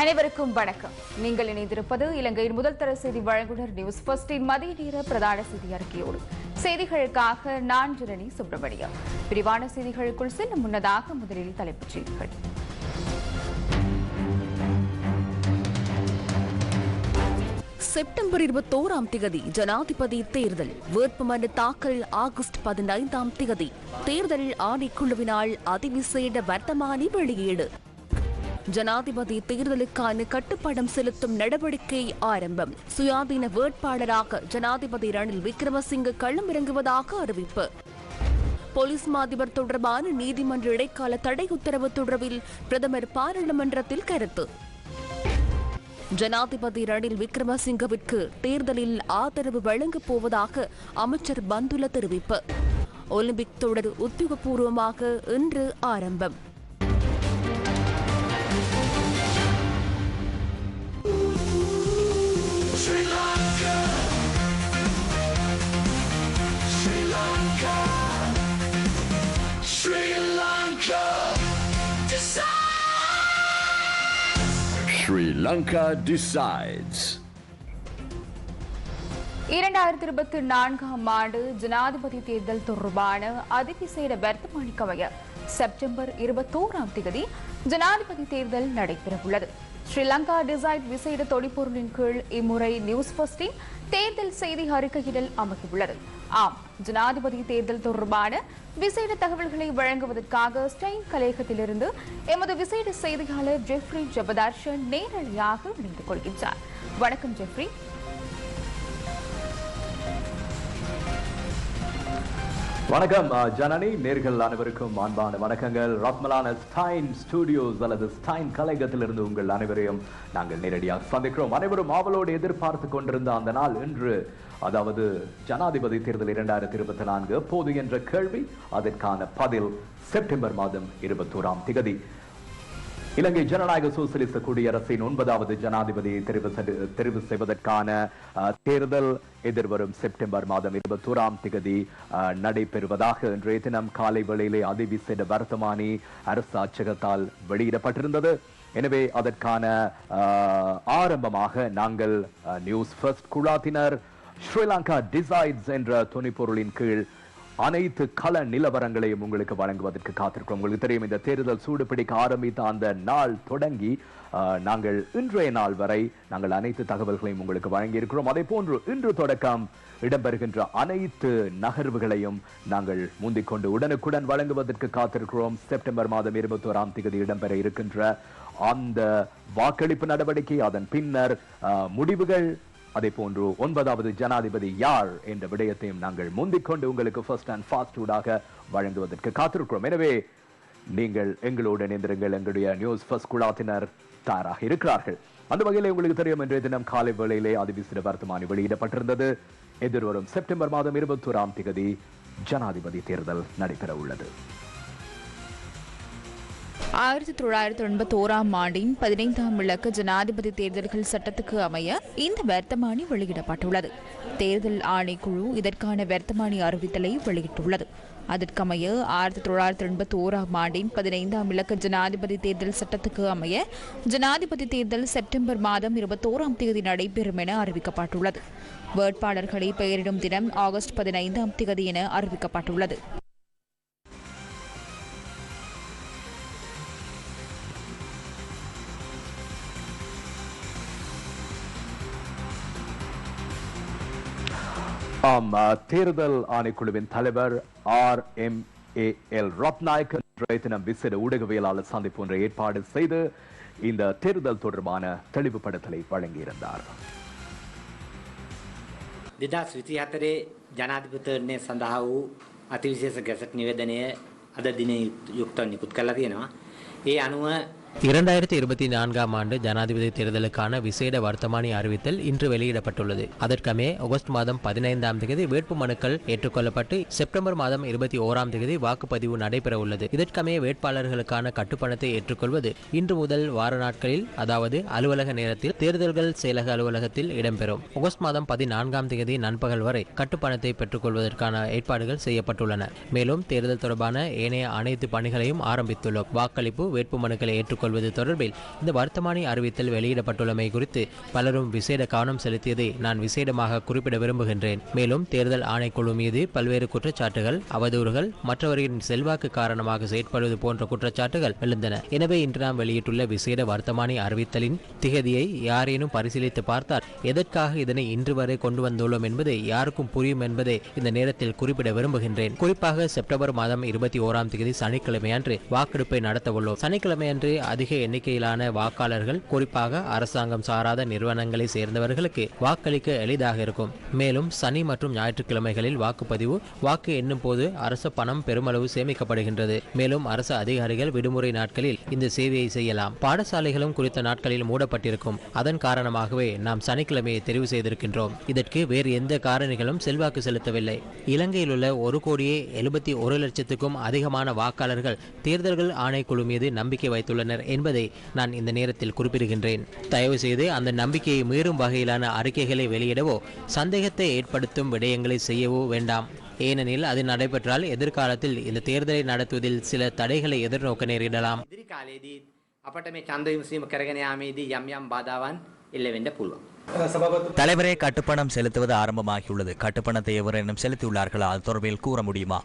அனைவருக்கும் வணக்கம். நீங்கள் இணைந்திருப்பது இலங்கையின் முதல் தர செய்தி வழங்குனர் நியூஸ் ஃபர்ஸ்டின் மதிய நேர பிரதான செய்தி அறிக்கையோடு. செய்திகளுக்காக நான் ஜனனி சுப்பிரமணியம். விரிவான செய்திகளுக்குள் செல்லும் முன்னதாக முதலில் தலைப்புச் செய்திகள். செப்டம்பர் இருபத்தோராம் திகதி ஜனாதிபதி தேர்தல். வேட்புமனு தாக்கல் ஆகஸ்ட் பதினைந்தாம் திகதி. தேர்தல் ஆணைக்குழுவினால் அதிவிசேட வர்த்தமானி வெளியீடு. ஜனாதிபதி தேர்தலுக்கான கட்டுப்படம் செலுத்தும் நடவடிக்கை ஆரம்பம். சுயாதீன வேட்பாளராக ஜனாதிபதி ரணில் விக்ரமசிங்க களமிறங்குவதாக அறிவிப்பு. போலீஸ் மாதிபர் தொடர்பான நீதிமன்ற இடைக்கால தடை உத்தரவு தொடர்பில் பிரதமர் பாராளுமன்றத்தில் கருத்து. ஜனாதிபதி ரணில் விக்ரமசிங்கவிற்கு தேர்தலில் ஆதரவு வழங்கப் போவதாக அமைச்சர் பந்துல தெரிவிப்பு. ஒலிம்பிக் தொடர் உத்தியோகபூர்வமாக இன்று ஆரம்பம். Sri Lanka. Decides. இரண்டாயிரத்தி இருபத்தி நான்காம் ஆண்டு ஜனாதிபதி தேர்தல் தொடர்பான அதிவிசேட வர்த்தமானிக்கமைய செப்டம்பர் இருபத்தோராம் தேதி ஜனாதிபதி தேர்தல் நடைபெறவுள்ளது. ஸ்ரீலங்கா டிசைட் விசேட தொடிப்பொருளின் கீழ் இம்முறை நியூஸ் பஸ்டின் தேர்தல் செய்தி அறிக்கையிடல் அமைந்துள்ளது ஆம் ஜனாதிபதி தேர்தல் தொடர்பான விசேட தகவல்களை வழங்குவதற்காக ஸ்டெயின் கலையகத்திலிருந்து எமது விசேட செய்தியாளர் ஜெஃப்ரி ஜபதார்ஷன் நேரடியாக இணைந்து கொள்கின்றார். வணக்கம் ஜெஃப்ரி. வணக்கம் ஜனனி. நேர்கள் அனைவருக்கும் அன்பான வணக்கங்கள். ரத்மலான ஸ்டைன் ஸ்டுடியோஸ் அல்லது ஸ்டைன் கலையகத்திலிருந்து உங்கள் அனைவரையும் நாங்கள் நேரடியாக சந்திக்கிறோம். அனைவரும் ஆவலோடு எதிர்பார்த்து கொண்டிருந்த அந்த நாள் இன்று அதாவது ஜனாதிபதி தேர்தல் இரண்டாயிரத்தி இருபத்தி நான்கு எப்போது என்ற கேள்வி அதற்கான பதில் செப்டம்பர் மாதம் இருபத்தோராம் திகதி. இலங்கை ஜனநாயக சோசியலிச குடியரசின் ஒன்பதாவது ஜனாதிபதியை தெரிவு தெரிவு செய்வதற்கான தேர்தல் எதிர்வரும் செப்டம்பர் மாதம் இருபத்தோராம் திகதி அஹ், நடைபெறுவதாக இன்றைய தினம் காலை வேளையிலே அதிவிசேட வர்த்தமானி அரசு அச்சகத்தால் வெளியிடப்பட்டிருந்தது. எனவே அதற்கான ஆரம்பமாக நாங்கள் நியூஸ் ஃபர்ஸ்ட் குழாத்தினர் ஸ்ரீலங்கா டிசைட்ஸ் என்ற துணைப்பொருளின் கீழ் அனைத்து கள நிலவரங்களையும் உங்களுக்கு வழங்குவதற்கு காத்திருக்கிறோம். உங்களுக்கு தெரியும் இந்த தேர்தல் சூடு பிடிக்க ஆரம்பித்த அந்த நாள் தொடங்கி நாங்கள் இன்றைய நாள் வரை நாங்கள் அனைத்து தகவல்களையும் உங்களுக்கு வழங்கி இருக்கிறோம் அதே போன்று இன்று தொடக்கம் இடம்பெறுகின்ற அனைத்து நகர்வுகளையும் நாங்கள் முந்திக் கொண்டு உடனுக்குடன் வழங்குவதற்கு காத்திருக்கிறோம். செப்டம்பர் மாதம் இருபத்தோராம் தேதி இடம்பெற இருக்கின்ற அந்த வாக்களிப்பு நடவடிக்கை அதன் பின்னர் முடிவுகள் அதே போன்று ஒன்பதாவது ஜனாதிபதி யார் என்ற விடயத்தையும் நாங்கள் முந்திக் கொண்டு உங்களுக்கு ஃபர்ஸ்ட் அண்ட் ஃபாஸ்ட் ஊடாக வழங்குவதற்கு காத்திருக்கிறோம். எனவே நீங்கள் எங்களோடு இணைந்திருங்கள். எங்களுடைய நியூஸ் ஃபர்ஸ்ட் குழாத்தினர் தயாராக இருக்கிறார்கள். அந்த வகையில் உங்களுக்கு தெரியும் இன்றைய தினம் காலை வேளையிலே அதிவிசிற வர்த்தமானி வெளியிடப்பட்டிருந்தது. எதிர்வரும் செப்டம்பர் மாதம் இருபத்தோராம் திகதி ஜனாதிபதி தேர்தல் நடைபெற உள்ளது ஆயிரத்தி தொள்ளாயிரத்தி எண்பத்தி ஓராம் ஆண்டின் பதினைந்தாம் இலக்க ஜனாதிபதி தேர்தல்கள் சட்டத்துக்கு அமைய இந்த வர்த்தமானி வெளியிடப்பட்டுள்ளது. தேர்தல் ஆணைக்குழு இதற்கான வர்த்தமானி அறிவித்தலை வெளியிட்டுள்ளது. அதற்கமைய ஆயிரத்தி தொள்ளாயிரத்தி எண்பத்தி ஓராம் ஆண்டின் பதினைந்தாம் இலக்க ஜனாதிபதி தேர்தல் சட்டத்துக்கு அமைய ஜனாதிபதி தேர்தல் செப்டம்பர் மாதம் இருபத்தோராம் தேதி நடைபெறும் என அறிவிக்கப்பட்டுள்ளது. வேட்பாளர்களை பெயரிடும் தினம் ஆகஸ்ட் பதினைந்தாம் தேதி என அறிவிக்கப்பட்டுள்ளது. ஆம் அஹ், தேர்தல் ஆணைக்குழுவின் தலைவர் R M A L Ratnayake இன்றைய தினம் விசேட ஊடகவியலாளர் சந்திப்பு ஒன்றை ஏற்பாடு செய்து இந்த தேர்தல் தொடர்பான தெளிவுபடுத்தலை வழங்கியிருந்தார் දෙදස් විසි හතරේ ජනාධිපතරණය සඳහා වූ අතිවිශේෂ ගැසට් නිවේදනය අද දින යුක්තව නිකුත් කරලා තියෙනවා. ඒ අනුව இரண்டாயிரத்தி இருபத்தி நான்காம் ஆண்டு ஜனாதிபதி தேர்தலுக்கான விசேட வர்த்தமானி அறிவித்தல் இன்று வெளியிடப்பட்டுள்ளது. அதற்கமே ஆகஸ்ட் மாதம் பதினைந்தாம் தேதி வேட்பு மனுக்கள் ஏற்றுக்கொள்ளப்பட்டு செப்டம்பர் மாதம் இருபத்தி ஓராம் தேதி வாக்குப்பதிவு நடைபெற உள்ளது இதற்கமே வேட்பாளர்களுக்கான கட்டுப்பணத்தை ஏற்றுக்கொள்வது இன்று முதல் வார நாட்களில் அதாவது அலுவலக நேரத்தில் தேர்தல்கள் செயலக அலுவலகத்தில் இடம்பெறும். ஆகஸ்ட் மாதம் பதினான்காம் தேதி நண்பகல் வரை கட்டுப்பணத்தை பெற்றுக்கொள்வதற்கான ஏற்பாடுகள் செய்யப்பட்டுள்ளன. மேலும் தேர்தல் தொடர்பான ஏனைய அனைத்து பணிகளையும் ஆரம்பித்துள்ளோம். வாக்களிப்பு வேட்புமனுக்களை ஏற்றுக்கொள்ள கொள்வது தொடர்பில் இந்த வர்த்தமானி அறிவித்தல் வெளியிடப்பட்டுள்ளமை குறித்து பலரும் விசேட கவனம் செலுத்தியதை நான் விசேடமாக குறிப்பிட விரும்புகின்றேன். மேலும் தேர்தல் ஆணைக்குழு மீது பல்வேறு குற்றச்சாட்டுகள் அவதூறுகள் மற்றவர்களின் செல்வாக்கு காரணமாக செயற்படுவது போன்ற குற்றச்சாட்டுகள் எழுந்தன. எனவே இன்று நாம் வெளியிட்டுள்ள விசேட வர்த்தமானி அறிவித்தலின் திகதியை யாரேனும் பரிசீலித்து பார்த்தால் எதற்காக இதனை இன்று வரை கொண்டு வந்துள்ளோம் என்பதை யாருக்கும் புரியும் என்பதை இந்த நேரத்தில் குறிப்பிட விரும்புகின்றேன். குறிப்பாக செப்டம்பர் மாதம் இருபத்தி ஓராம் தேதி சனிக்கிழமை அன்று வாக்கெடுப்பை நடத்தவுள்ளோம். சனிக்கிழமை அன்று அதிக எண்ணிக்கையிலான வாக்காளர்கள் குறிப்பாக அரசாங்கம் சாராத நிறுவனங்களை சேர்ந்தவர்களுக்கு வாக்களிக்க எளிதாக இருக்கும். மேலும் சனி மற்றும் ஞாயிற்றுக்கிழமைகளில் வாக்குப்பதிவு வாக்கு எண்ணும் போது அரசு பணம் பெருமளவு சேமிக்கப்படுகின்றது. மேலும் அரசு அதிகாரிகள் விடுமுறை நாட்களில் இந்த சேவையை செய்யலாம். பாடசாலைகளும் குறித்த நாட்களில் மூடப்பட்டிருக்கும். அதன் காரணமாகவே நாம் சனிக்கிழமையை தெரிவு செய்திருக்கின்றோம். இதற்கு வேறு எந்த காரணிகளும் செல்வாக்கு செலுத்தவில்லை. இலங்கையில் உள்ள ஒரு கோடியே எழுபத்தி ஒரு லட்சத்துக்கும் அதிகமான வாக்காளர்கள் தேர்தல்கள் ஆணைக்குழு மீது நம்பிக்கை வைத்துள்ளனர். என்பதை நான் இந்த நேரத்தில் குறிப்பிடுகின்றேன் தயவு செய்து அந்த நம்பிக்கையை மீறும் வகையிலான அறிக்கைகளை வெளியிடவோ சந்தேகத்தை ஏற்படுத்தும் விடயங்களை செய்யவோ வேண்டாம் ஏனெனில் அது நடைபெற்றால் எதிர்காலத்தில் இந்த தேர்தலை நடத்துவதில் சில தடைகளை எதிர்நோக்க நேரிடலாம் ඉදිරි කාලයේදී අපට මේ ඡන්ද විමසීම කරගෙන යාමේදී යම් යම් බාධාවන් එල්ල වෙන්න පුළුවන්. தலைவரே கட்டுப்பணம் செலுத்துவது ஆரம்பமாகியுள்ளது கட்டுப்பணத்தை எவரேனும் செலுத்தியுள்ளார்களா அது தொடர்பில் கூற முடியுமா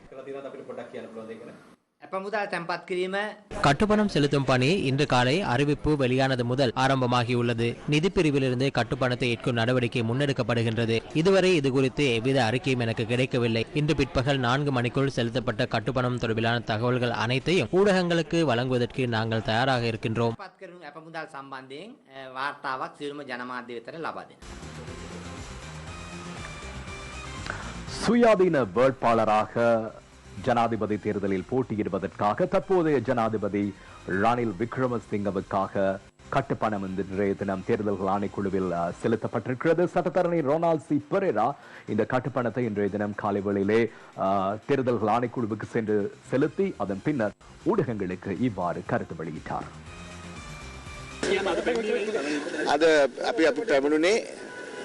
பிரமுதா தெம்பாத் கிரீம. கட்டுப்பணம் செலுத்தும் பணி இன்று காலை அறிவிப்பு வெளியானது முதல் ஆரம்பமாகியுள்ளது. நிதி பிரிவிலிருந்து கட்டுப்பணத்தை ஏற்கும் நடவடிக்கை முன்னெடுக்கப்படுகின்றது. இதுவரை இது குறித்து எவ்வித அறிக்கையும் எனக்கு கிடைக்கவில்லை. இன்று பிற்பகல் நான்கு மணிக்குள் செலுத்தப்பட்ட கட்டுப்பணம் தொடர்பிலான தகவல்கள் அனைத்தையும் ஊடகங்களுக்கு வழங்குவதற்கு நாங்கள் தயாராக இருக்கின்றோம். சுயாதீன வேட்பாளராக ஜனாதிபதி தேர்தலில் போட்டியிடுவதற்காக தற்போதைய ஜனாதிபதி ரணில் விக்ரமசிங்கவுக்காக கட்டுப்பணம் இன்றைய தினம் தேர்தல்கள் ஆணைக்குழுவில் அஹ், செலுத்தப்பட்டிருக்கிறது சட்டத்தரணி ரொனால்ட் சி பெரேரா இந்த கட்டுப்பணத்தை இன்றைய தினம் காலை வேளையிலே அஹ், தேர்தல்கள் ஆணைக்குழுவுக்கு சென்று செலுத்தி அதன் பின்னர் ஊடகங்களுக்கு இவ்வாறு கருத்து வெளியிட்டார் අද අපි අපි පැමිණුනේ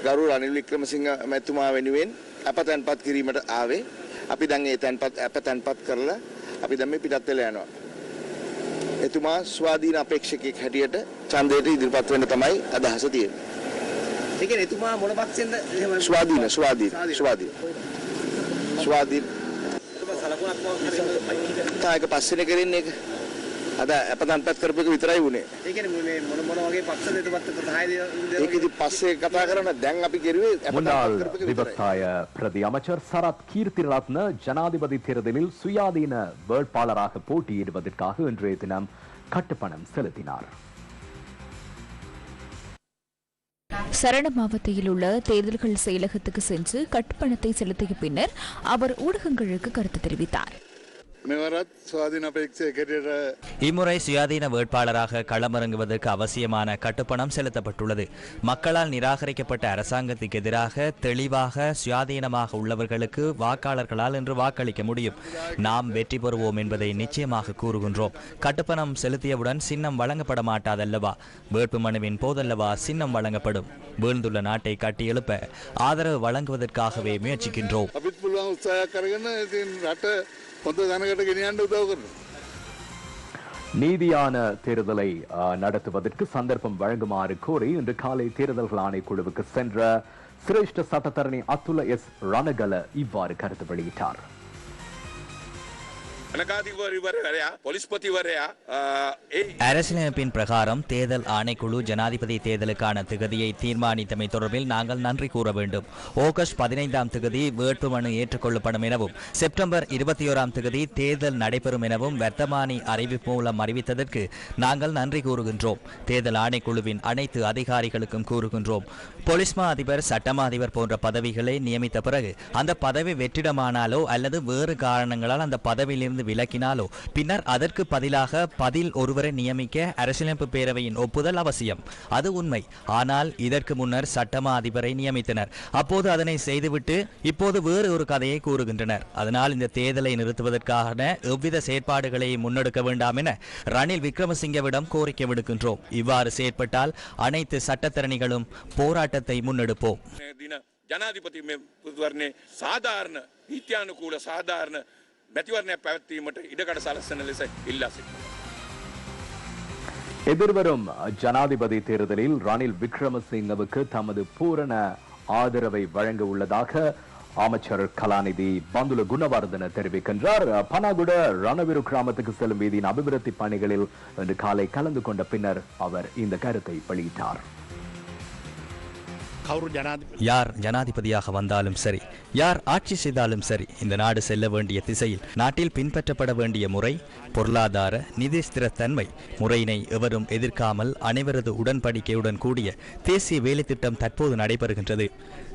ගරු රනිල් වික්‍රමසිංහ මැතිතුමා වෙනුවෙන් අප තැන්පත් කිරීමට ආවේ. අපි දැන් ඒ තැන්පත් අප තැන්පත් කරලා අපි දැන් මේ පිටත් වෙලා යනවා. එතුමා ස්වාධීන අපේක්ෂකයෙක් හැටියට ඡන්දයට ඉදිරිපත් වෙන්න තමයි අදහස තියෙන්නේ. ඒ කියන්නේ එතුමා මොන පක්ෂෙන්ද ස්වාධීන ස්වාධීන ස්වාධීන ස්වාධීන තායක පස්සෙන කරන්නේ ඒක. අද අප තැන්පත් කරපු එක විතරයි වුණේ. ඒ කියන්නේ මේ මොන මොන වගේ පක්ෂද එතුමත් එක්ක සහාය ඒක ඉතින් පස්සේ කතා කරන දැන් අපි කෙරුවේ අප முன்னாள் තැන්පත් කරපු එක විතරයි. விவசாய பிரதி அமைச்சர் சரத் கீர்த்திரத்ன ஜனாதிபதி தேர்தலில் சுயாதீன வேட்பாளராக போட்டியிடுவதற்காக இன்றைய தினம் கட்டுப்பணம் செலுத்தினார் சரண மாவட்டத்தில் உள்ள தேர்தல்கள் செயலகத்துக்கு சென்று கட்டுப்பணத்தை செலுத்திய பின்னர் அவர் ஊடகங்களுக்கு கருத்து தெரிவித்தார் මෙවරත් ස්වාධීන අපේක්ෂකයට இம்முறை சுயாதீன வேட்பாளராக களமிறங்குவதற்கு அவசியமான கட்டுப்பணம் செலுத்தப்பட்டுள்ளது. மக்களால் நிராகரிக்கப்பட்ட அரசாங்கத்துக்கு எதிராக தெளிவாக சுயாதீனமாக உள்ளவர்களுக்கு வாக்காளர்களால் இன்று வாக்களிக்க முடியும். நாம் வெற்றி பெறுவோம் என்பதை நிச்சயமாக கூறுகின்றோம். கட்டுப்பணம் செலுத்தியவுடன் சின்னம் வழங்கப்பட மாட்டாதல்லவா? வேட்புமனுவின் போதல்லவா சின்னம் வழங்கப்படும்? வீழ்ந்துள்ள நாட்டை கட்டியெழுப்ப ஆதரவு வழங்குவதற்காகவே முயற்சிக்கின்றோம். අපිත් පුළුවන් උත්සාහ කරගෙන ඉතින් රට හොඳ දැනකට ගෙනියන්න උදව් කරනවා. நீதியான தேர்தலை அஹ், நடத்துவதற்கு சந்தர்ப்பம் வழங்குமாறு கோரி இன்று காலை தேர்தல்கள் ஆணைக்குழுவுக்கு சென்ற சிரேஷ்ட சட்டத்தரணி அத்துல எஸ் ரணகல இவ்வாறு கருத்து வெளியிட்டார் අනකාධිපතිවරයා පොලිස්පතිවරයා ඒ அரசியலமைப்பின் பிரகாரம் தேர்தல் ஆணைக்குழு ஜனாதிபதி தேர்தலுக்கான திகதியை தீர்மானித்தமை தொடர்பில் நாங்கள் நன்றி கூற வேண்டும். ஆகஸ்ட் பதினைந்தாம் திகதி வேட்புமனு ஏற்றுக்கொள்ளப்படும் எனவும் செப்டம்பர் இருபத்தி ஓராம் திகதி தேர்தல் நடைபெறும் எனவும் வர்த்தமானி அறிவிப்பு மூலம் அறிவித்ததற்கு நாங்கள் நன்றி கூறுகின்றோம். தேர்தல் ஆணைக்குழுவின் அனைத்து அதிகாரிகளுக்கும் கூறுகின்றோம். பொலிஸ்மா அதிபர் சட்டமா அதிபர் போன்ற பதவிகளை நியமித்த பிறகு அந்த பதவி வெற்றிடமானாலோ அல்லது வேறு காரணங்களால் அந்த பதவியிலிருந்து இருந்து விலக்கினாலோ பின்னர் அதற்கு பதிலாக பதில் ஒருவரை நியமிக்க அரசியலமைப்பு பேரவையின் ஒப்புதல் அவசியம். அது உண்மை. ஆனால் இதற்கு முன்னர் சட்டமா அதிபரை நியமித்தனர். அப்போது அதனை செய்துவிட்டு இப்போது வேறு ஒரு கதையை கூறுகின்றனர். அதனால் இந்த தேர்தலை நிறுத்துவதற்கான எவ்வித செயற்பாடுகளை முன்னெடுக்க வேண்டாம் என ரணில் விக்ரமசிங்கவிடம் கோரிக்கை விடுக்கின்றோம். இவ்வாறு செயற்பட்டால் அனைத்து சட்டத்தரணிகளும் போராட்டத்தை முன்னெடுப்போம். ஜனாதிபதி சாதாரண நீத்தியானுகூல சாதாரண නීත්‍යානුකූල සාධාරණ මැතිවරණයක් පැවැත්වීමට ඉඩකඩ සලස්සන ලෙස ඉල්ලා සිටිනවා. எதிர்வரும் ஜனாதிபதி தேர்தலில் ரணில் விக்ரமசிங்கவுக்கு தமது பூரண ஆதரவை வழங்க உள்ளதாக அமைச்சர் கலாநிதி பந்துல குணவர்தன தெரிவிக்கின்றார் பனாகுட ரணவிரு கிராமத்துக்கு செல்லும் வீதியின் அபிவிருத்தி பணிகளில் இன்று காலை கலந்து கொண்ட பின்னர் அவர் இந்த கருத்தை வெளியிட்டார் யார் ஜனாதிபதியாக வந்தாலும் சரி யார் ஆட்சி செய்தாலும் சரி இந்த நாடு செல்ல வேண்டிய திசையில் நாட்டில் பின்பற்றப்பட வேண்டிய முறை பொருளாதார நிதி ஸ்திரத்தன்மை முறையினை எவரும் எதிர்க்காமல் அனைவரது உடன்படிக்கையுடன் கூடிய தேசிய வேலை திட்டம் தற்போது நடைபெறுகின்றது.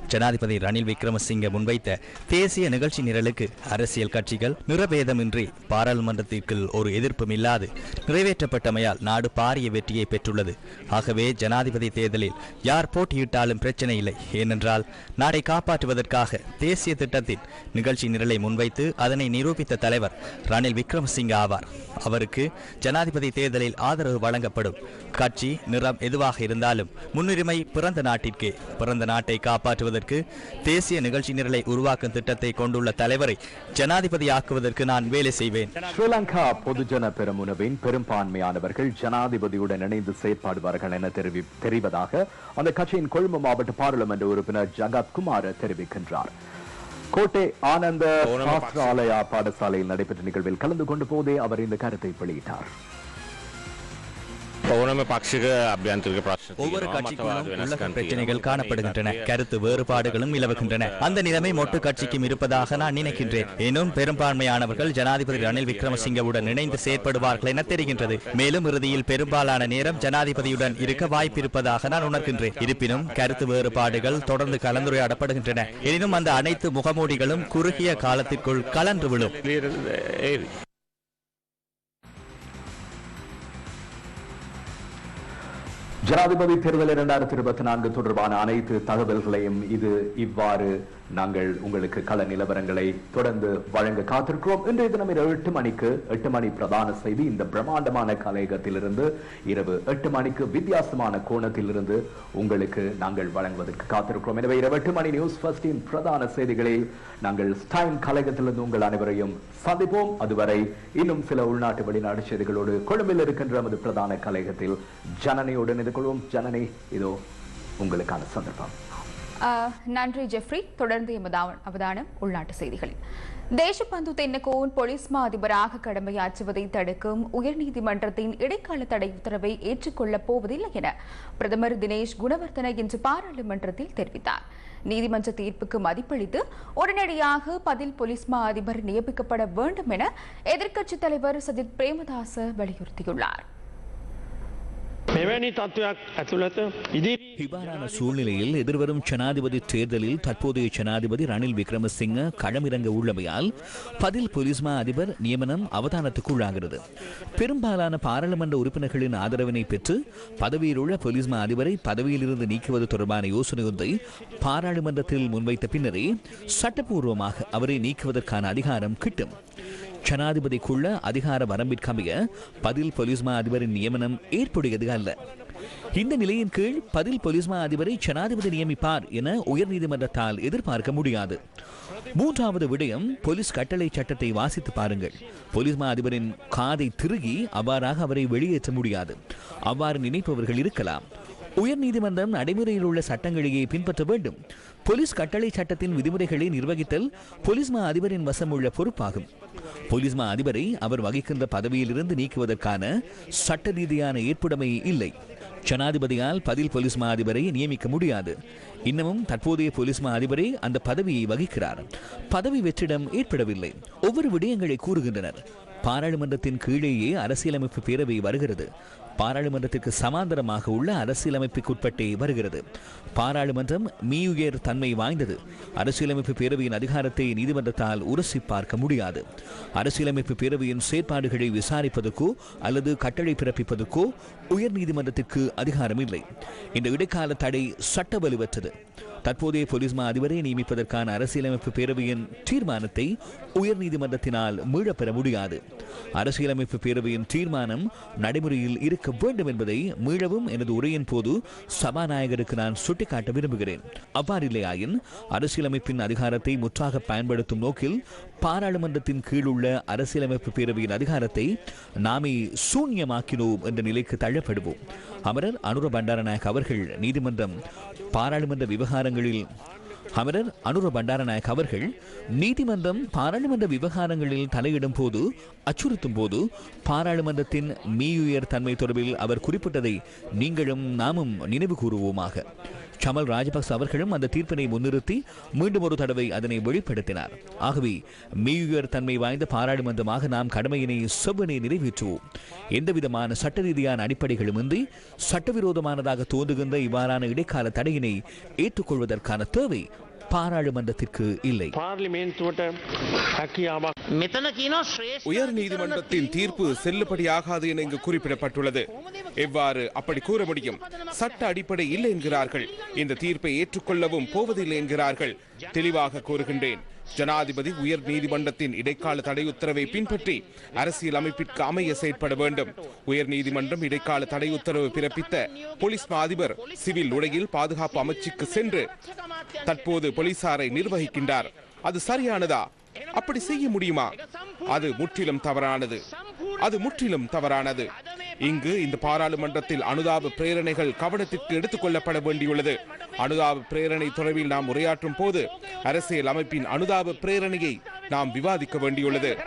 ஜனாதிபதி ரணில் விக்ரமசிங்க முன்வைத்த தேசிய நிகழ்ச்சி நிரலுக்கு அரசியல் கட்சிகள் நிறபேதமின்றி பாராளுமன்றத்திற்குள் ஒரு எதிர்ப்பும் இல்லாது நிறைவேற்றப்பட்டமையால் நாடு பாரிய வெற்றியை பெற்றுள்ளது. ஆகவே ஜனாதிபதி தேர்தலில் யார் போட்டியிட்டாலும் பிரச்சனை இல்லை. ஏனென்றால் நாடை காப்பாற்றுவதற்காக தேசிய திட்டத்தின் நிகழ்ச்சி நிரலை முன்வைத்து அதனை நிரூபித்த தலைவர் ரணில் விக்ரமசிங்க ஆவார். அவருக்கு ஜனாதிபதி தேர்தலில் ஆதரவு வழங்கப்படும் கட்சி நிறம் எதுவாக இருந்தாலும் முன்னுரிமை பிறந்த நாட்டிற்கே பிறந்த நாட்டை காப்பாற்றுவதற்கு தேசிய நிகழ்ச்சி நிரலை உருவாக்கும் திட்டத்தை கொண்டுள்ள தலைவரை ஜனாதிபதியாக்குவதற்கு நான் வேலை செய்வேன். ஸ்ரீலங்கா பொதுஜன பெருமுனவின் பெரும்பான்மையானவர்கள் ஜனாதிபதியுடன் இணைந்து செயற்படுவார்கள் என தெரிவி தெரிவதாக அந்த கட்சியின் கொழும்பு மாவட்ட பாராளுமன்ற உறுப்பினர் ஜகத் குமார் தெரிவிக்கின்றார். கோட்டை ஆனந்த சாஸ்திராலயா பாடசாலையில் நடைபெற்ற நிகழ்வில் கலந்து கொண்ட போதே அவர் இந்த கருத்தை வெளியிட்டார். ஒவ்வொரு கட்சிக்குள்ளும் பிரச்சனைகள் காணப்படுகின்றன. கருத்து வேறுபாடுகளும் நிலவுகின்றன. அந்த நிலைமை மொட்டு கட்சிக்கும் இருப்பதாக நான் நினைக்கின்றேன். இன்னும் பெரும்பான்மையானவர்கள் ஜனாதிபதி ரணில் விக்ரமசிங்கவுடன் இணைந்து செயற்படுவார்கள் என தெரிகின்றது. மேலும் இறுதியில் பெரும்பாலான நேரம் ஜனாதிபதியுடன் இருக்க வாய்ப்பிருப்பதாக நான் உணர்கின்றேன். இருப்பினும் கருத்து வேறுபாடுகள் தொடர்ந்து கலந்துரையாடப்படுகின்றன. எனினும் அந்த அனைத்து முகமூடிகளும் குறுகிய காலத்திற்குள் கலன்று விழும். ஜனாதிபதி தேர்தல் இரண்டாயிரத்தி இருபத்தி நான்கு தொடர்பான அனைத்து தகவல்களையும் இது இவ்வாறு நாங்கள் உங்களுக்கு கள நிலவரங்களை தொடர்ந்து வழங்க காத்திருக்கிறோம். இன்றைய தினம் இரவு எட்டு மணிக்கு எட்டு மணி பிரதான செய்தி. இந்த பிரம்மாண்டமான கலையகத்திலிருந்து இரவு எட்டு மணிக்கு வித்தியாசமான கோணத்திலிருந்து உங்களுக்கு நாங்கள் வழங்குவதற்கு காத்திருக்கிறோம். எனவே இரவு எட்டு மணி நியூஸ் ஃபர்ஸ்டின் பிரதான செய்திகளில் நாங்கள் ஸ்டைன் கலையகத்திலிருந்து உங்கள் அனைவரையும் சந்திப்போம். அதுவரை இன்னும் சில உள்நாட்டு வெளிநாடு செய்திகளோடு கொழும்பில் இருக்கின்ற நமது பிரதான கலையகத்தில் ஜனனியுடன் எதிர்கொள்வோம் ஜனனி இதோ உங்களுக்கான சந்தர்ப்பம். நன்றி ஜெஃப்ரி. தொடர்ந்து எமது அவதானம் உள்நாட்டு செய்திகளில். தேசப்பந்து தென்னகோன் போலீஸ் மா அதிபராக கடமையாற்றுவதை தடுக்கும் உயர்நீதிமன்றத்தின் இடைக்கால தடை உத்தரவை ஏற்றுக்கொள்ளப் போவதில்லை என பிரதமர் தினேஷ் குணவர்தன இன்று பாராளுமன்றத்தில் தெரிவித்தார். நீதிமன்ற தீர்ப்புக்கு மதிப்பளித்து உடனடியாக பதில் போலீஸ் மா அதிபர் நியமிக்கப்பட வேண்டும் என எதிர்க்கட்சித் தலைவர் சஜித் பிரேமதாச வலியுறுத்தியுள்ளார். මෙවැනි තත්ත්වයක් ඇතුළත ඉදිරි இவ்வாறான சூழ்நிலையில் எதிர்வரும் ஜனாதிபதி தேர்தலில் தற்போதைய ஜனாதிபதி ரணில் விக்ரமசிங்க களமிறங்க உள்ளமையால் பதில் பொலிஸ்மா அதிபர் நியமனம் அவதானத்துக்குள்ளாகிறது பெரும்பாலான பாராளுமன்ற உறுப்பினர்களின் ஆதரவினை பெற்று பதவியில் உள்ள பொலிஸ்மா அதிபரை பதவியிலிருந்து நீக்குவது தொடர்பான யோசனை ஒன்றை பாராளுமன்றத்தில் முன்வைத்த பின்னரே சட்டப்பூர்வமாக அவரை நீக்குவதற்கான அதிகாரம் கிட்டும் ஜனாதிபதிக்குள்ள அதிகார வரம்பிற்கமைய பதில் பொலிஸ்மா அதிபரின் நியமனம் ஏற்புடையது அல்ல. இந்த நிலையின் கீழ் பதில் பொலிஸ்மா அதிபரை ஜனாதிபதி நியமிப்பார் என உயர்நீதிமன்றத்தால் எதிர்பார்க்க முடியாது. மூன்றாவது விடயம் போலீஸ் கட்டளை சட்டத்தை வாசித்து பாருங்கள். பொலிஸ்மா அதிபரின் காதை திருகி அவ்வாறாக அவரை வெளியேற்ற முடியாது. அவ்வாறு நினைப்பவர்கள் இருக்கலாம். உயர்நீதிமன்றம் நடைமுறையில் உள்ள சட்டங்களையே பின்பற்ற வேண்டும். போலீஸ் கட்டளை சட்டத்தின் விதிமுறைகளை நிர்வகித்தல் போலீஸ்மா அதிபரின் வசம் உள்ள பொறுப்பாகும். போலீஸ் மா அதிபரை அவர் வகிக்கின்ற பதவியிலிருந்து நீக்குவதற்கான சட்ட ரீதியான ஏற்புடைமை இல்லை. ஜனாதிபதியால் பதில் போலீஸ் மா அதிபரை நியமிக்க முடியாது. இன்னமும் தற்போதைய போலீஸ் மா அதிபரே அந்த பதவியை வகிக்கிறார். பதவி வெற்றிடம் ஏற்படவில்லை. ஒவ்வொரு விடயங்களை கூறுகின்றனர். பாராளுமன்றத்தின் கீழேயே அரசியலமைப்பு பேரவை வருகிறது. பாராளுமன்றத்திற்கு சமாந்தரமாக உள்ள அரசியலமைப்புக்குட்பட்டே வருகிறது. பாராளுமன்றம் மீயுயர் தன்மை வாய்ந்தது. அரசியலமைப்பு பேரவையின் அதிகாரத்தை நீதிமன்றத்தால் உரசி பார்க்க முடியாது. அரசியலமைப்பு பேரவையின் செயற்பாடுகளை விசாரிப்பதற்கோ அல்லது கட்டளை பிறப்பிப்பதற்கோ உயர் நீதிமன்றத்திற்கு அதிகாரம் இல்லை இந்த இடைக்கால தடை சட்ட வலுவற்றது. தற்போதைய போலீஸ் மா அதிபரை நியமிப்பதற்கான அரசியலமைப்பு பேரவையின் தீர்மானத்தை உயர்நீதிமன்றத்தினால் மீழப்பெற முடியாது. அரசியலமைப்பு பேரவையின் தீர்மானம் நடைமுறையில் இருக்க வேண்டும் என்பதை மீளவும் எனது உரையின் போது சபாநாயகருக்கு நான் சுட்டிக்காட்ட விரும்புகிறேன். அவ்வாறில்லையாயின் அரசியலமைப்பின் அதிகாரத்தை முற்றாக பயன்படுத்தும் நோக்கில் பாராளுமன்றத்தின் கீழுள்ள அரசியலமைப்பு பேரவையின் அதிகாரத்தை நாமே சூன்யமாக்கினோம் என்ற நிலைக்கு தள்ளப்படுவோம். அமரர் அனுர பண்டாரநாயக் அவர்கள் நீதிமன்றம் பாராளுமன்ற விவகாரங்களில் அமரர் அனுர பண்டாரநாயக் அவர்கள் நீதிமன்றம் பாராளுமன்ற விவகாரங்களில் தலையிடும் போது அச்சுறுத்தும் போது பாராளுமன்றத்தின் மீயுயர் தன்மை தொடர்பில் அவர் குறிப்பிட்டதை நீங்களும் நாமும் நினைவு கூறுவோமாக. சமல் ராஜபக்ச அவர்களும் அந்த தீர்ப்பினை முன்னிறுத்தி மீண்டும் ஒரு தடவை அதனை வெளிப்படுத்தினார். ஆகவே மீயுயர் தன்மை வாய்ந்த பாராளுமன்றமாக நாம் கடமையினை செவ்வனை நிறைவேற்றுவோம். எந்தவிதமான சட்ட ரீதியான அடிப்படைகளுமின்றி சட்டவிரோதமானதாக தோன்றுகின்ற இவ்வாறான இடைக்கால தடையினை ஏற்றுக்கொள்வதற்கான தேவை பாராளுமன்றத்திற்கு இல்லை. உயர் நீதிமன்றத்தின் தீர்ப்பு செல்லுபடியாகாது என இங்கு குறிப்பிடப்பட்டுள்ளது. எவ்வாறு அப்படி கூற முடியும்? சட்ட அடிப்படை இல்லை என்கிறார்கள். இந்த தீர்ப்பை ஏற்றுக்கொள்ளவும் போவதில்லை என்கிறார்கள். தெளிவாக கூறுகின்றேன். ஜனாதிபதி உயர் நீதிமன்றத்தின் இடைக்கால தடை உத்தரவை பின்பற்றி அரசியல் அமைப்பிற்கு அமைய செயற்பட வேண்டும். உயர் நீதிமன்றம் இடைக்கால தடை உத்தரவு பிறப்பித்த போலீஸ் மா அதிபர் சிவில் உடையில் பாதுகாப்பு அமைச்சுக்கு சென்று தற்போது போலீசாரை நிர்வகிக்கின்றார். அது சரியானதா? அப்படி செய்ய முடியுமா? அது முற்றிலும் தவறானது. அது முற்றிலும் தவறானது. இங்கு இந்த பாராளுமன்றத்தில் அனுதாப பிரேரணைகள் கவனத்திற்கு எடுத்துக் கொள்ளப்பட வேண்டியுள்ளது. அனுதாப பிரேரணை தொடர்பில் நாம் உரையாற்றும் போது அரசியல் அமைப்பின் அனுதாப பிரேரணையை நாம் விவாதிக்க வேண்டியுள்ளது.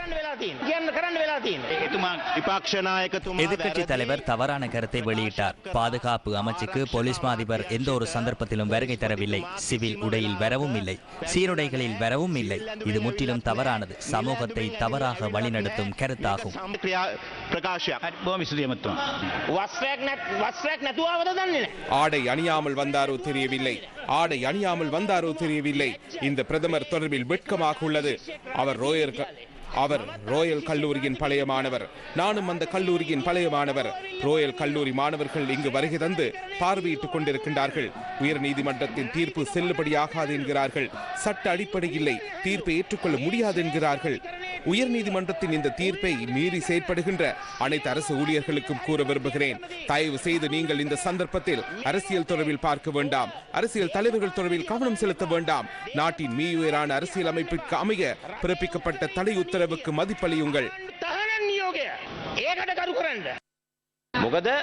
எதிர்கட்சி தலைவர் தவறான கருத்தை வெளியிட்டார். பாதுகாப்பு அமைச்சுக்கு போலீஸ் மாதிபர் எந்த ஒரு சந்தர்ப்பத்திலும் வருகை தரவில்லை. சிவில் உடையில் வரவும் இல்லை. சீருடைகளில் வரவும் இல்லை. இது முற்றிலும் தவறானது. சமூகத்தை தவறாக வழிநடத்தும் கருத்தாகும். பிரகாஷ் மட்டும் ஆடை அணியாமல் வந்தாரோ தெரியவில்லை. ஆடை அணியாமல் வந்தாரோ தெரியவில்லை. இந்த பிரதமர் தொடர்பில் வெட்கமாக உள்ளது. அவர் ரோயர் அவர் ரோயல் கல்லூரியின் பழைய மாணவர். நானும் அந்த கல்லூரியின் பழைய மாணவர். ரோயல் கல்லூரி மாணவர்கள் இங்கு வருகை தந்து பார்வையிட்டுக் கொண்டிருக்கின்றார்கள். உயர் நீதிமன்றத்தின் தீர்ப்பு செல்லுபடியாகாது என்கிறார்கள். சட்ட அடிப்படை இல்லை தீர்ப்பை ஏற்றுக்கொள்ள முடியாது என்கிறார்கள். உயர் நீதிமன்றத்தின் இந்த தீர்ப்பை மீறி செயற்படுகின்ற அனைத்து அரசு ஊழியர்களுக்கும் கூற விரும்புகிறேன். தயவு செய்து நீங்கள் இந்த சந்தர்ப்பத்தில் அரசியல் தொடர்பில் பார்க்க வேண்டாம். அரசியல் தலைவர்கள் தொடர்பில் கவனம் செலுத்த வேண்டாம். நாட்டின் மீ உயரான அரசியல் அமைப்பிற்கு அமைய பிறப்பிக்கப்பட்ட தடை உத்தரவுக்கு மதிப்பளியுங்கள்.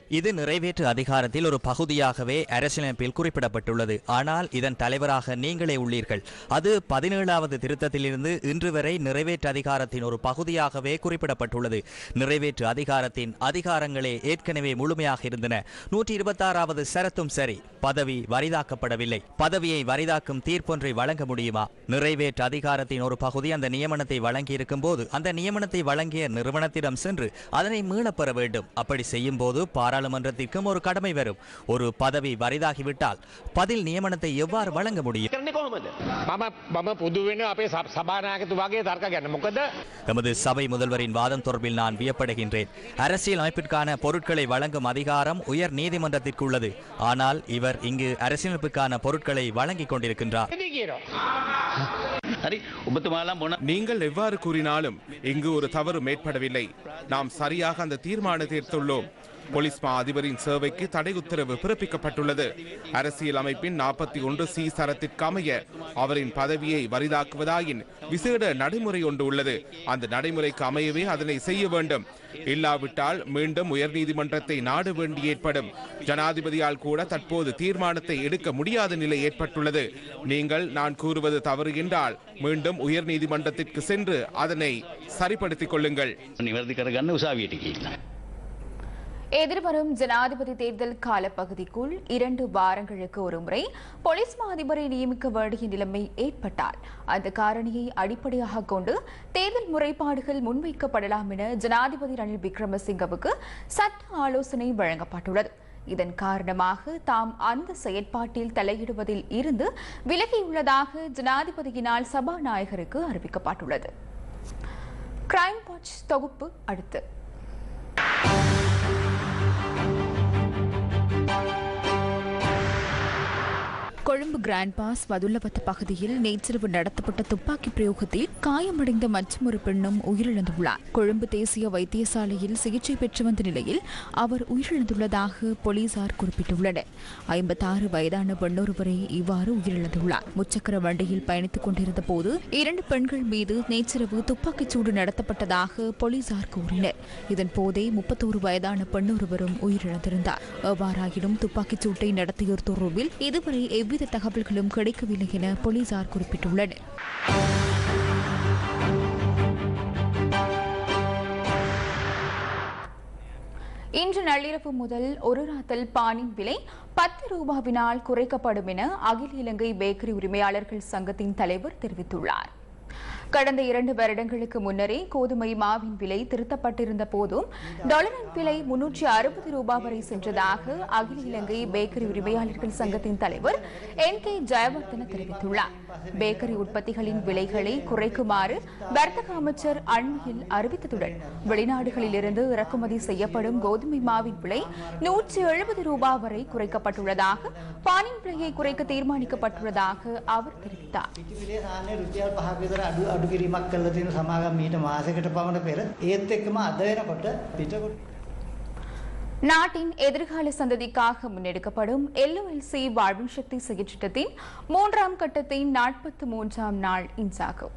இது நிறைவேற்று அதிகாரத்தில் ஒரு பகுதியாகவே அரசியலமைப்பில் குறிப்பிடப்பட்டுள்ளது. ஆனால் இதன் தலைவராக நீங்களே உள்ளீர்கள். அது பதினேழாவது திருத்தத்திலிருந்து இன்று வரை நிறைவேற்று அதிகாரத்தின் ஒரு பகுதியாகவே குறிப்பிடப்பட்டுள்ளது. நிறைவேற்று அதிகாரத்தின் அதிகாரங்களே ஏற்கனவே முழுமையாக இருந்தன. நூற்றி இருபத்தாறாவது சரத்தும் சரி. பதவி வரிதாக்கப்படவில்லை. பதவியை வரிதாக்கும் தீர்ப்பொன்றை வழங்க முடியுமா? நிறைவேற்று அதிகாரத்தின் ஒரு பகுதி அந்த நியமனத்தை வழங்கியிருக்கும் போது அந்த நியமனத்தை வழங்கிய நிறுவனத்திடம் சென்று அதனை மீளப்பெற வேண்டும். அப்படி செய்யும் போது பாராளுமன்றத்திற்கும் ஒரு கடமை வரும். ஒரு பதவி வரிதாகிவிட்டால் பதில் நியமனத்தை எவ்வாறு வழங்க முடியும்? எமது சபை முதல்வரின் வாதம் தொடர்பில் நான் வியப்படுகின்றேன். அரசியல் அமைப்பிற்கான பொருட்களை வழங்கும் அதிகாரம் உயர் நீதிமன்றத்திற்கு உள்ளது ஆனால் இவர் இங்கு அரசியலமைப்புக்கான பொருட்களை வழங்கிக் கொண்டிருக்கின்றார். நீங்கள் எவ்வாறு கூறினாலும் இங்கு ஒரு தவறு மேற்படவில்லை. நாம் சரியாக அந்த தீர்மானத்தை எடுத்துள்ளோம். போலீஸ் மா அதிபரின் சேவைக்கு தடை உத்தரவு பிறப்பிக்கப்பட்டுள்ளது. அரசியல் அமைப்பின் நாற்பத்தி ஒன்று சி சரத்திற்கு அமைய அவரின் பதவியை வரிதாக்குவதாயின் விசேட நடைமுறை ஒன்று உள்ளது. அந்த நடைமுறைக்கு அமையவே அதனை செய்ய வேண்டும். இல்லாவிட்டால் மீண்டும் உயர்நீதிமன்றத்தை நாட வேண்டி ஏற்படும். ஜனாதிபதியால் கூட தற்போது தீர்மானத்தை எடுக்க முடியாத நிலை ஏற்பட்டுள்ளது. நீங்கள் நான் கூறுவது தவறு என்றால் மீண்டும் உயர்நீதிமன்றத்திற்கு சென்று அதனை சரிப்படுத்திக் கொள்ளுங்கள். எதிர்வரும் ஜனாதிபதி தேர்தல் காலப்பகுதிக்குள் இரண்டு வாரங்களுக்கு ஒருமுறை போலீஸ் மா அதிபரை நியமிக்க வேண்டிய நிலைமை ஏற்பட்டால் அந்த காரணியை அடிப்படையாக கொண்டு தேர்தல் முறைப்பாடுகள் முன்வைக்கப்படலாம் என ஜனாதிபதி ரணில் விக்ரமசிங்கவுக்கு சட்ட ஆலோசனை வழங்கப்பட்டுள்ளது. இதன் காரணமாக தாம் அந்த செயற்பாட்டில் தலையிடுவதில் இருந்து விலகியுள்ளதாக ஜனாதிபதியினால் சபாநாயகருக்கு அறிவிக்கப்பட்டுள்ளது. கிரைம் வாட்ச் தொகுப்பு அடுத்து. கொழும்பு கிராண்ட் பாஸ் வதுல்லவத்த பகுதியில் நேற்றிரவு நடத்தப்பட்ட துப்பாக்கி பிரயோகத்தில் காயமடைந்த மற்றொரு பெண்ணும் உயிரிழந்துள்ளார். கொழும்பு தேசிய வைத்தியசாலையில் சிகிச்சை பெற்று வந்த நிலையில் அவர் உயிரிழந்துள்ளதாக போலீசார் குறிப்பிட்டுள்ளனர். ஐம்பத்தாறு வயதான பெண்ணொருவரை இவ்வாறு உயிரிழந்துள்ளார். முச்சக்கர வண்டியில் பயணித்துக் கொண்டிருந்த போது இரண்டு பெண்கள் மீது நேற்றிரவு துப்பாக்கிச் சூடு நடத்தப்பட்டதாக போலீசார் கூறினர். இதன் போதே முப்பத்தோரு வயதான பெண்ணொருவரும் உயிரிழந்திருந்தார். எவ்வாறாயினும் துப்பாக்கிச் சூட்டை நடத்திய தொடர்பில் இதுவரை எவ்வித தகவல்களும் கிடைக்கவில்லை என போலீசார் குறிப்பிட்டுள்ளனர். இன்று நள்ளிரவு முதல் ஒரு ராத்தல் பானின் விலை பத்து ரூபாவினால் குறைக்கப்படும் என அகில இலங்கை பேக்கரி உரிமையாளர்கள் சங்கத்தின் தலைவர் தெரிவித்துள்ளார். கடந்த இரண்டு வருடங்களுக்கு முன்னரே கோதுமை மாவின் விலை திருத்தப்பட்டிருந்த போதும் டாலரின் விலை முன்னூற்றி அறுபது ரூபாய் வரை சென்றதாக அகில இலங்கை பேக்கரி உரிமையாளர்கள் சங்கத்தின் தலைவர் என் கே ஜெயவர்தன தெரிவித்துள்ளார். பேக்கரி உற்பத்திகளின் விலைகளை குறைக்குமாறு வர்த்தக அமைச்சர் அண்மையில் அறிவித்ததுடன் வெளிநாடுகளிலிருந்து இறக்குமதி செய்யப்படும் கோதுமை மாவின் விலை நூற்றி எழுபது ரூபாய் வரை குறைக்கப்பட்டுள்ளதாக பானின் விலையை குறைக்க தீர்மானிக்கப்பட்டுள்ளதாக அவர் தெரிவித்தார். நாட்டின் எதிர்கால சந்ததிக்காக முன்னெடுக்கப்படும் எல்ஓஎல்சி வாழ்வின் சக்தி செயற்றிட்டத்தின் மூன்றாம் கட்டத்தின் நாற்பத்தி மூன்றாம் நாள் இன்றாகும்.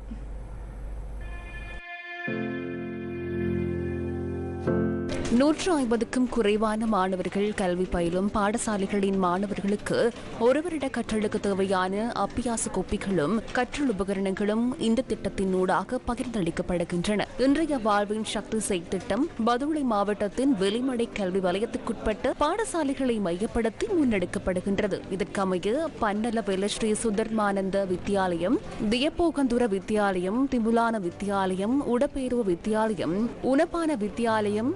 நூற்று ஐம்பதுக்கும் குறைவான மாணவர்கள் கல்வி பயிலும் பாடசாலைகளின் மாணவர்களுக்கு ஒரு வருட கற்றலுக்கு தேவையான அப்பியாச கோப்பிகளும் கற்றல் உபகரணங்களும் இந்த திட்டத்தின் ஊடாக பகிர்ந்தளிக்கப்படுகின்றன. இன்றைய வாழ்வின் சக்தி செய் திட்டம் பதுளை மாவட்டத்தின் வெளிமடை கல்வி வலயத்துக்குட்பட்ட பாடசாலைகளை மையப்படுத்தி முன்னெடுக்கப்படுகின்றது. இதற்கமைய பன்னல வெலஸ்ரீ சுதர்மானந்த வித்தியாலயம் தியப்போகந்துர வித்தியாலயம் திமுலான வித்தியாலயம் உடப்பேருவ வித்தியாலயம் உணப்பான வித்தியாலயம்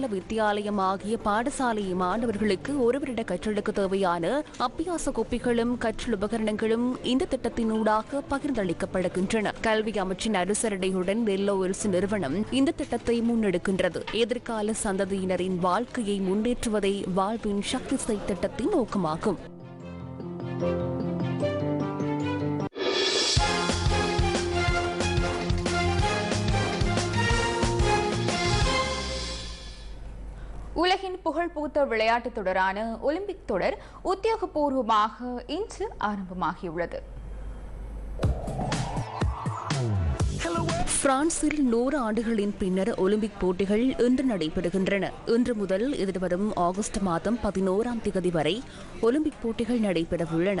பேரவெல்ல வித்தியாலயம் ஆகிய பாடசாலை மாணவர்களுக்கு ஒரு வருட கற்றலுக்கு தேவையான அப்பியாச கோப்பிகளும் கற்றல் உபகரணங்களும் இந்த திட்டத்தின் ஊடாக பகிர்ந்தளிக்கப்படுகின்றன. கல்வி அமைச்சின் அனுசரணையுடன் நெல்லோ வில்ஸ் நிறுவனம் இந்த திட்டத்தை முன்னெடுக்கின்றது. எதிர்கால சந்ததியினரின் வாழ்க்கையை முன்னேற்றுவதே வாழ்வின் சக்தி திட்டத்தின் நோக்கமாகும். உலகின் புகழ்பூத்த விளையாட்டுத் தொடரான ஒலிம்பிக் தொடர் உத்தியோகபூர்வமாக இன்று ஆரம்பமாகியுள்ளது. பிரான்சில் நூறு ஆண்டுகளின் பின்னர் ஒலிம்பிக் போட்டிகள் இன்று நடைபெறுகின்றன. இன்று முதல் எதிர்வரும் ஆகஸ்ட் மாதம் பதினோராம் திகதி வரை ஒலிம்பிக் போட்டிகள் நடைபெறவுள்ளன.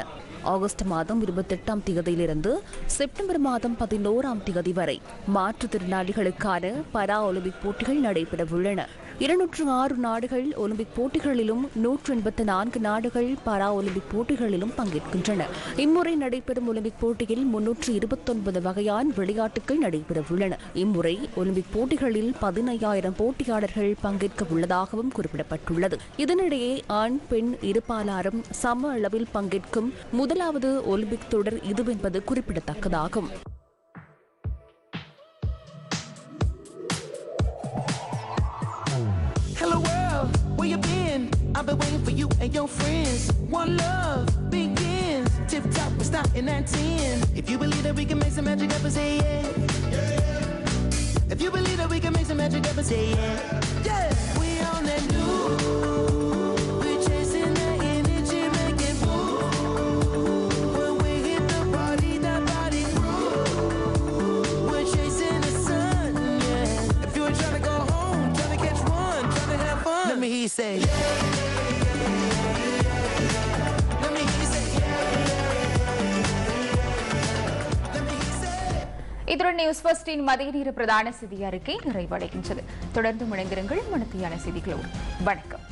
ஆகஸ்ட் மாதம் இருபத்தெட்டாம் திகதியிலிருந்து செப்டம்பர் மாதம் பதினோராம் திகதி வரை மாற்றுத்திறனாளிகளுக்கான பரா ஒலிம்பிக் போட்டிகள் நடைபெறவுள்ளன. இருநூற்று ஆறு நாடுகள் ஒலிம்பிக் போட்டிகளிலும் நூற்று எண்பத்தி நான்கு நாடுகள் பாரா ஒலிம்பிக் போட்டிகளிலும் பங்கேற்கின்றன. இம்முறை நடைபெறும் ஒலிம்பிக் போட்டியில் முன்னூற்று இருபத்தொன்பது வகையான விளையாட்டுகள் நடைபெறவுள்ளன. இம்முறை ஒலிம்பிக் போட்டிகளில் பதினையாயிரம் போட்டியாளர்கள் பங்கேற்க உள்ளதாகவும் குறிப்பிடப்பட்டுள்ளது. இதனிடையே ஆண் பெண் இருபாலாரும் சம அளவில் பங்கேற்கும் முதலாவது ஒலிம்பிக் தொடர் இதுவென்பது குறிப்பிடத்தக்கதாகும். Where you been? I've been waiting for you and your friends. One love begins. Tip top, we're starting at 10. If you believe that we can make some magic happen, say yeah. If you believe that we can make some magic happen, say yeah. Yeah, we on that new. Me hear you say. Let me hear you say. இத்துடன் news ஃபர்ஸ்டின் மதிய நேர பிரதான செய்தி அறிக்கை நிறைவடைகின்றது தொடர்ந்து முனைந்திருங்கள் மனத்தியான செய்திகளோடு வணக்கம்